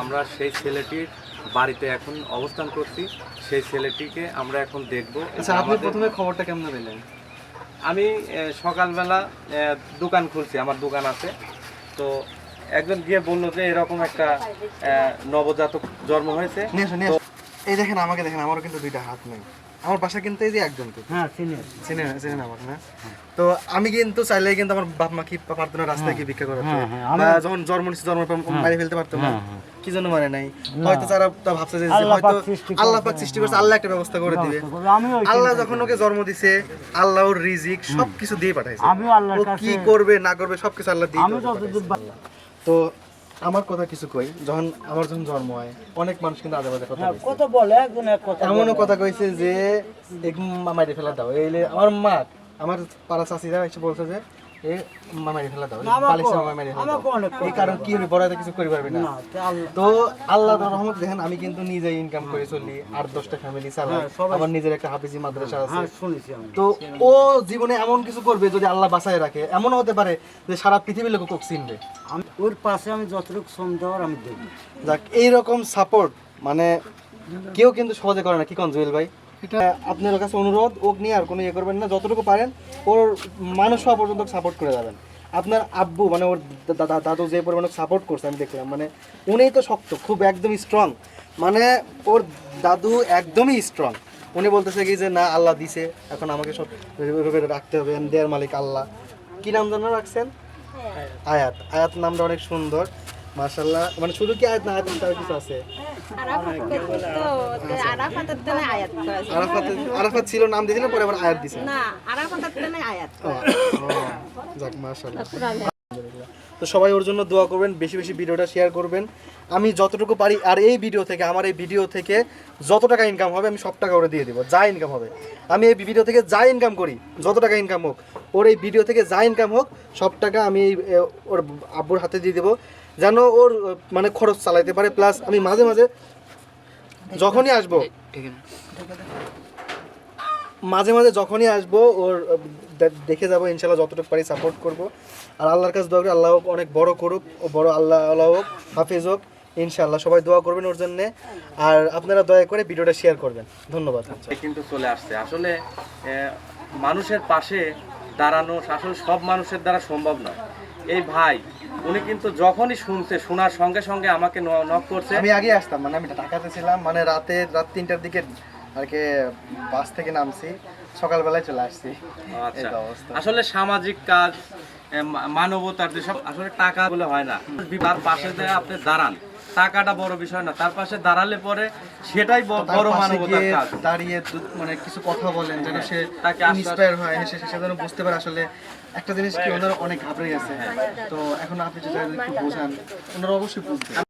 আমরা সেই ছেলেটির বাড়িতে এখন অবস্থান করছি। সেই ছেলেটিকে আমরা এখন দেখব। আচ্ছা আপনি প্রথমে খবরটা কেমন পেলেন? আমি সকালবেলা দোকান খুলছি আমার দোকান আছে। তো একজন গিয়ে বলল যে এরকম একটা নবজাতক জন্ম হয়েছে। এই দেখেন আমাকে দেখেন আমারও কিন্তু দুইটা হাত নেই। আমার বাসা কিন্তু এই যে একজন তো হ্যাঁ চিনি। চিনে চিনেন আমাকে না? তো আমি কিন্তু চাইলে কিন্তু আমার বাপ মা কি পারতো না রাস্তায় গিয়ে ভিক্ষা করাতে? হ্যাঁ, হ্যাঁ, বা যখন জন্ম নিচ্ছে জন্ম মারি ফেলতে পারতো না। হ্যাঁ, হ্যাঁ। কি জন্য মারে নাই? হয়তো তারা তা ভাবছে যে হয়তো আল্লাহ করেছে, পাক সৃষ্টি করছে আল্লাহ একটা ব্যবস্থা করে দিবে। আমি আল্লাহ যখন ওকে জন্ম দিছে আল্লাহ ওর রিজিক সবকিছু দিয়ে পাঠাইছে। আমিও আল্লাহর কাছে কি করবে না করবে সবকিছু আল্লাহ দিয়ে আমি তো আমার কথা কিছু কই যখন আমার যখন জন্ম হয় অনেক মানুষ কিন্তু আজে বাজে কথা হ্যাঁ, কত বলে একজন এক কথা এমনও কথা কইছে যে এক মামাইরে ফেলা দাও। এইলে আমার মা আমার পাড়া চাষিরা এসে বলছে যে আমি কিন্তু নিজে ইনকাম করে চলি আট দশটা ফ্যামিলি চালাই আমার নিজের একটা হাফিজি মাদ্রাসা আছে। হ্যাঁ তো ও জীবনে এমন কিছু করবে যদি আল্লাহ বাঁচায় রাখে। এমন হতে পারে যে সারা পৃথিবীর লোক ওকে চিনবে। ওর পাশে আমি যতটুকু শ্রম দেওয়ার আমি দেব। যাক এইরকম সাপোর্ট মানে কেউ কিন্তু সহজে করে না। কি কোন জুয়েল ভাই? এটা আপনার কাছে অনুরোধ ওক নিয়ে আর কোনো ইয়ে করবেন না। যতটুকু পারেন ওর মানুষ হওয়া পর্যন্ত সাপোর্ট করে যাবেন। আপনার আব্বু মানে ওর দাদু যে পরিমাণে সাপোর্ট করছে আমি দেখলাম মানে উনিই তো শক্ত খুব একদম স্ট্রং মানে ওর দাদু একদমই স্ট্রং উনি বলতেছে কি যে না আল্লাহ দিছে এখন আমাকে সব রাখতে হবে দেয়ার মালিক আল্লাহ। কি নাম জানো রাখছেন? আয়াত। আয়াত নামটা অনেক সুন্দর। মাশাল্লাহ মানে শুধু কি আয়াত না আয়াত আর কিছু আছে? আরাফাত আরাফাত আরাফাত ছিল নাম দিয়েছিলেন পরে আবার আয়াত দিছে। না আয়াত। যাক মাশাল্লাহ তো সবাই ওর জন্য দোয়া করবেন বেশি বেশি ভিডিওটা শেয়ার করবেন। আমি যতটুকু পারি আর এই ভিডিও থেকে আমার এই ভিডিও থেকে যত টাকা ইনকাম হবে আমি সব টাকা ওরে দিয়ে দিব যা ইনকাম হবে। আমি এই ভিডিও থেকে যা ইনকাম করি যত টাকা ইনকাম হোক ওর এই ভিডিও থেকে যা ইনকাম হোক সব টাকা আমি ওর আব্বুর হাতে দিয়ে দেবো। যেন ওর মানে খরচ চালাইতে পারে। প্লাস আমি মাঝে মাঝে যখনই আসব মাঝে মাঝে যখনই আসব ওর দেখে যাব ইনশাল্লাহ যতটুকু পারি সাপোর্ট করব। আর আল্লাহর কাছে দোয়া করি আল্লাহ হোক অনেক বড় করুক ও বড় আল্লাহ আল্লাহ হোক হাফিজ হোক ইনশাল্লাহ সবাই দোয়া করবেন ওর জন্যে। আর আপনারা দয়া করে ভিডিওটা শেয়ার করবেন। ধন্যবাদ। কিন্তু চলে আসছে। আসলে মানুষের পাশে দাঁড়ানো আসলে সব মানুষের দ্বারা সম্ভব নয়। এই ভাই উনি কিন্তু যখনই শুনছে শোনার সঙ্গে সঙ্গে আমাকে নক করছে। আমি আগে আসতাম মানে আমি ঢাকাতে ছিলাম মানে রাতে রাত তিনটার দিকে আর কি বাস থেকে নামছি সকালবেলায় চলে আসছি। আচ্ছা। আসলে সামাজিক কাজ মানবতার যেসব আসলে টাকা বলে হয় না বিবার পাশে আপনি দাঁড়ান টাকাটা বড় বিষয় না। তার পাশে দাঁড়ালে পরে সেটাই বড় মানবতার কাজ। দাঁড়িয়ে মানে কিছু কথা বলেন যেন সে তাকে ইন্সপায়ার হয় সে সে যেন বুঝতে পারে আসলে একটা জিনিস কি ওনারা অনেক ঘাবড়ে গেছে। তো এখন আপনি যদি বোঝান ওনারা অবশ্যই বুঝবে।